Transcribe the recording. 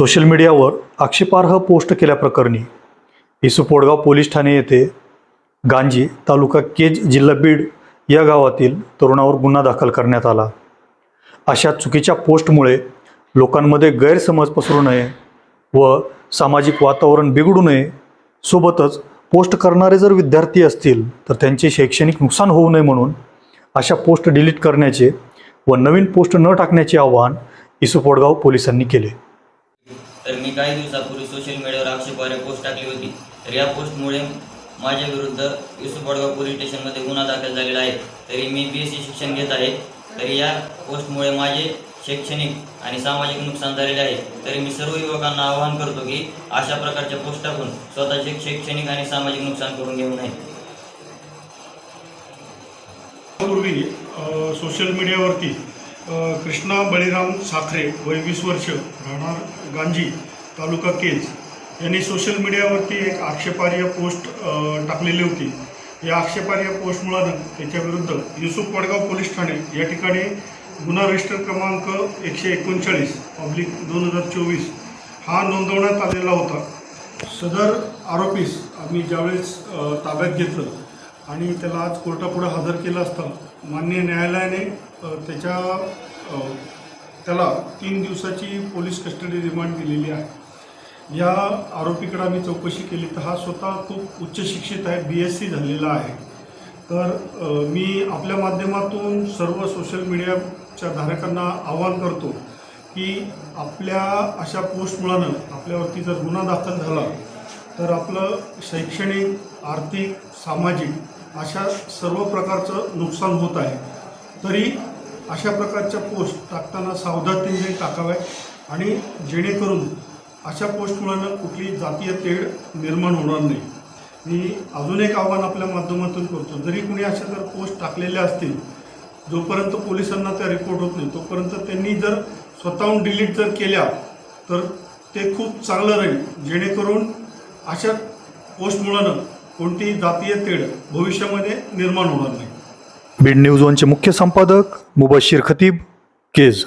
Social मीडियावर आक्षेपार्ह post केल्याप्रकरणी इसू पोडगाव पोलीस ठाणे येथे गांजी तालुका केज जिल्हा बीड या गावातील तरुणावर गुन्हा दाखल करण्यात आला. अशा चुकीच्या पोस्टमुळे लोकांमध्ये गैरसमज पसरू नये व सामाजिक वातावरण बिघडू नये सोबतच पोस्ट करणारे जर विद्यार्थी असतील तर त्यांचे शैक्षणिक नुकसान होऊ नये म्हणून अशा पोस्ट डिलीट करण्याचे व नवीन पोस्ट न टाकण्याचे आवाहन इसू पोडगाव पोलिसांनी केले. तर मी काही दिवसापूर्वी सोशल मीडियावर आक्षेपार्ह पोस्ट टाकली होती. तर या पोस्टमुळे माझ्या विरुद्ध युसुफ वडगाव पोलीस स्टेशनमध्ये गुन्हा दाखल झालेला आहे. तरी मी बी एस सी शिक्षण घेत आहे. तरी या पोस्टमुळे माझे शैक्षणिक आणि सामाजिक नुकसान झालेले आहे. तरी मी सर्व युवकांना आवाहन करतो की अशा प्रकारच्या पोस्ट टाकून स्वतःचे शैक्षणिक आणि सामाजिक नुकसान करून घेऊ नये. पूर्वी सोशल मीडियावरती कृष्णा बळीराम साखरे वय वीस वर्ष राहणार गांजी तालुका केज. यांनी सोशल मीडियावरती एक आक्षेपार्ह पोस्ट टाकलेली होती. या आक्षेपार्ह पोस्टमुळं त्याच्याविरुद्ध युसुफ वडगाव पोलीस ठाणे या ठिकाणी गुन्हा रजिस्टर क्रमांक एकशे एकोणचाळीस पब्लिक दोन हजार चोवीस हा नोंदवण्यात आलेला होता. सदर आरोपीस आम्ही ज्यावेळेस ताब्यात घेतलं आणि त्याला आज कोर्टापुढे हजर केलं असताना मान्य न्यायालयाने त्याच्या त्याला तीन दिवसाची पोलीस कस्टडी रिमांड दिलेली आहे. या आरोपीकडे आम्ही चौकशी केली तर हा स्वतः खूप उच्च शिक्षित आहे बी एस सी झालेला आहे. तर मी आपल्या माध्यमातून सर्व सोशल मीडियाच्या धारकांना आवाहन करतो की आपल्या अशा पोस्टमुळानं आपल्यावरती जर गुन्हा दाखल झाला तर आपलं शैक्षणिक आर्थिक सामाजिक अशा सर्व प्रकारचं नुकसान होत आहे. तरी अशा प्रकारच्या पोस्ट टाकताना सावधानतेने टाकाव्यात आणि जेणेकरून अशा पोस्टमुळं कुठली जातीय तेढ निर्माण होणार नाही. मी अजून एक आव्हान आपल्या माध्यमातून करतो. जरी कुणी अशा जर पोस्ट टाकलेल्या असतील जोपर्यंत पोलिसांना त्या रिपोर्ट होत नाही तोपर्यंत त्यांनी जर स्वतःहून डिलीट जर केल्या तर ते खूप चांगलं राहील. जेणेकरून अशा पोस्टमुळं कोणतीही जातीय तेढ भविष्यामध्ये निर्माण होणार नाही. बीड न्यूज वनचे मुख्य संपादक मुबशीर खतीब केज.